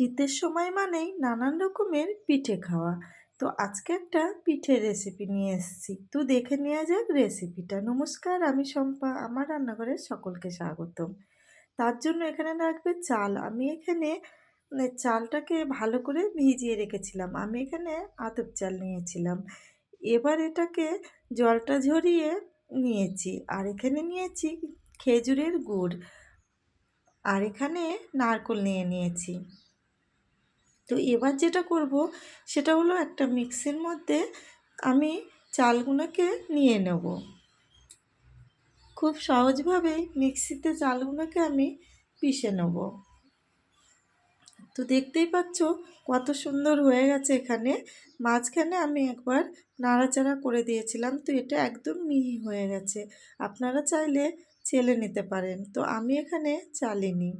শীতের সময় মানেই নানান রকমের পিঠে খাওয়া। তো আজকে একটা পিঠের রেসিপি নিয়ে এসেছি। তো দেখে নেওয়া যাক রেসিপিটা নমস্কার, আমি শম্পা। আমার রান্নাঘরে সকলকে স্বাগতম। তার জন্য এখানে লাগবে চাল। আমি এখানে মানে চালটাকে ভালো করে ভিজিয়ে রেখেছিলাম। আমি এখানে আতপ চাল নিয়েছিলাম। এবার এটাকে জলটা ঝরিয়ে নিয়েছি। আর এখানে নিয়েছি খেজুরের গুড়। আর এখানে নারকোল নিয়ে নিয়েছি। তো এবার যেটা করব, সেটা হলো একটা মিক্সির মধ্যে আমি চালগুলোকে নিয়ে নেব। খুব সহজভাবেই মিক্সিতে চালগুলোকে আমি পিষে নেব। তো দেখতেই পাচ্ছ কত সুন্দর হয়ে গেছে এখানে। মাঝখানে আমি একবার নাড়াচাড়া করে দিয়েছিলাম, তো এটা একদম মিহি হয়ে গেছে। আপনারা চাইলে চেলে নিতে পারেন। তো আমি এখানে চালিনি।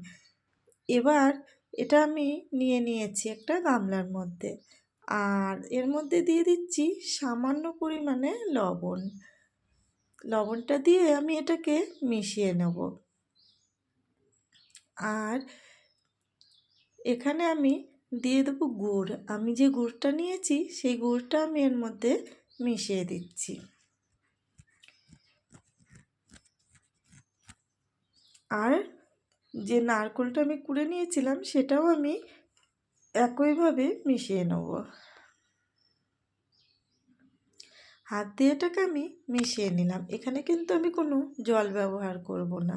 এবার এটা আমি নিয়ে নিয়েছি একটা গামলার মধ্যে। আর এর মধ্যে দিয়ে দিচ্ছি সামান্য পরিমাণে লবণ। লবণটা দিয়ে আমি এটাকে মিশিয়ে নেব। আর এখানে আমি দিয়ে দেবো গুড়। আমি যে গুড়টা নিয়েছি, সেই গুড়টা আমি এর মধ্যে মিশিয়ে দিচ্ছি। আর যে নারকোলটা আমি কুড়ে নিয়েছিলাম, সেটাও আমি একইভাবে মিশিয়ে নেব। হাত দিয়ে এটাকে আমি মিশিয়ে নিলাম। এখানে কিন্তু আমি কোনো জল ব্যবহার করব না।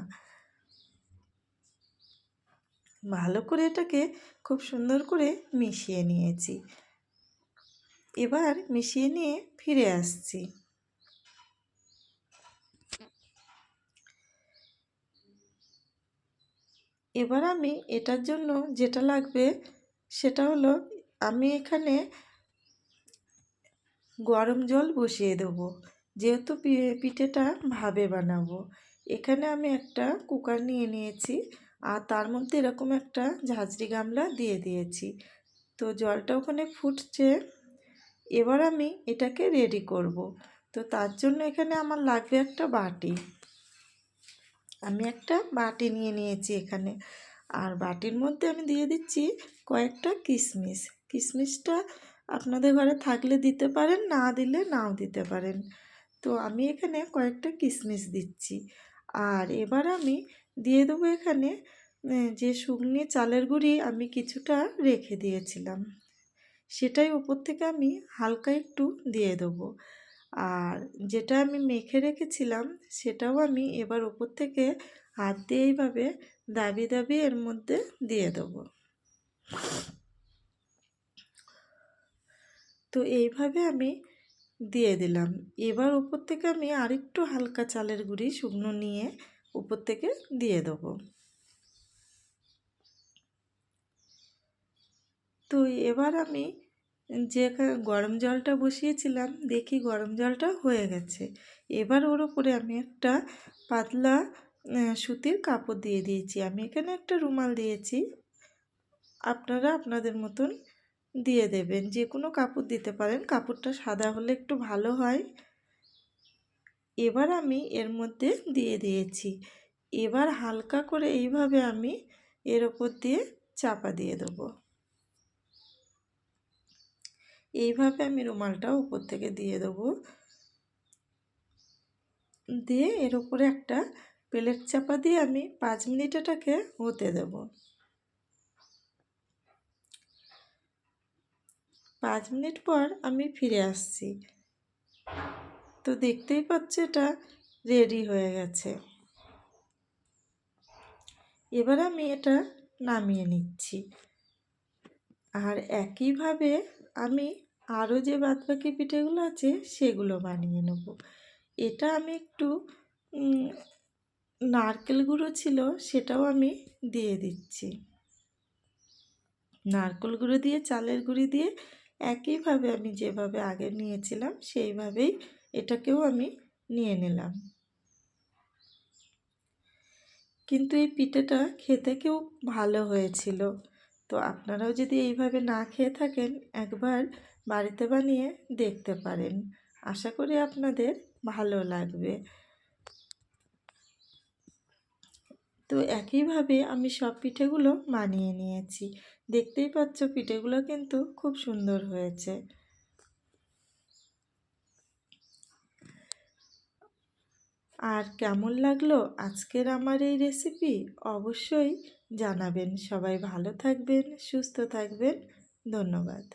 ভালো করে এটাকে খুব সুন্দর করে মিশিয়ে নিয়েছি। এবার মিশিয়ে নিয়ে ফিরে আসছি। এবার আমি এটার জন্য যেটা লাগবে সেটা হলো আমি এখানে গরম জল বসিয়ে দেবো। যেহেতু পিঠেটা ভাবে বানাবো। এখানে আমি একটা কুকার নিয়ে নিয়েছি আর তার মধ্যে এরকম একটা ঝাঁঝরি গামলা দিয়ে দিয়েছি। তো জলটা ওখানে ফুটছে। এবার আমি এটাকে রেডি করব। তো তার জন্য এখানে আমার লাগবে একটা বাটি। আমি একটা বাটি নিয়ে নিয়েছি এখানে। আর বাটির মধ্যে আমি দিয়ে দিচ্ছি কয়েকটা কিশমিশ কিশমিশটা আপনাদের ঘরে থাকলে দিতে পারেন, না দিলে নাও দিতে পারেন। তো আমি এখানে কয়েকটা কিশমিশ দিচ্ছি। আর এবার আমি দিয়ে দেবো এখানে যে শুকনি চালের গুঁড়ি আমি কিছুটা রেখে দিয়েছিলাম। সেটাই উপর থেকে আমি হালকা একটু দিয়ে দেবো। আর যেটা আমি মেখে রেখেছিলাম, সেটাও আমি এবার ওপর থেকে হাত দিয়ে এইভাবে দাবি দাবি এর মধ্যে দিয়ে দেবো। তো এইভাবে আমি দিয়ে দিলাম। এবার উপর থেকে আমি আরেকটু হালকা চালের গুঁড়ি, শুকনো নিয়ে উপর থেকে দিয়ে দেবো। তো এবার আমি যে গরম জলটা বসিয়েছিলাম, দেখি গরম জলটা হয়ে গেছে। এবার ওর ওপরে আমি একটা পাতলা সুতির কাপড় দিয়ে দিয়েছি। আমি এখানে একটা রুমাল দিয়েছি। আপনারা আপনাদের মতন দিয়ে দেবেন। যে কোনো কাপড় দিতে পারেন। কাপড়টা সাদা হলে একটু ভালো হয়। এবার আমি এর মধ্যে দিয়ে দিয়েছি। এবার হালকা করে এইভাবে আমি এর ওপর দিয়ে চাপা দিয়ে দেবো। এইভাবে আমি রুমালটা উপর থেকে দিয়ে দেবো। দিয়ে এর উপরে একটা প্লেট চাপা দিয়ে আমি পাঁচ মিনিট এটাকে হতে দেব। পাঁচ মিনিট পর আমি ফিরে আসছি। তো দেখতেই পাচ্ছি এটা রেডি হয়ে গেছে। এবার আমি এটা নামিয়ে নিচ্ছি। আর একইভাবে আমি আরও যে বাদবাকি পিঠেগুলো আছে, সেগুলো বানিয়ে নেব। এটা আমি একটু নারকেল গুঁড়ো ছিল, সেটাও আমি দিয়ে দিচ্ছি। নারকেল গুঁড়ো দিয়ে, চালের গুঁড়ি দিয়ে একইভাবে আমি যেভাবে আগে নিয়েছিলাম, সেইভাবেই এটাকেও আমি নিয়ে নিলাম। কিন্তু এই পিঠেটা খেতে কেউ ভালো হয়েছিল। তো আপনারাও যদি এইভাবে না খেয়ে থাকেন, একবার বাড়িতে বানিয়ে দেখতে পারেন। আশা করি আপনাদের ভালো লাগবে। তো একইভাবে আমি সব পিঠেগুলো বানিয়ে নিয়েছি। দেখতেই পাচ্ছ পিঠেগুলো কিন্তু খুব সুন্দর হয়েছে। আর কেমন লাগল আজকের আমার এই রেসিপি অবশ্যই জানাবেন। সবাই ভালো থাকবেন, সুস্থ থাকবেন। ধন্যবাদ।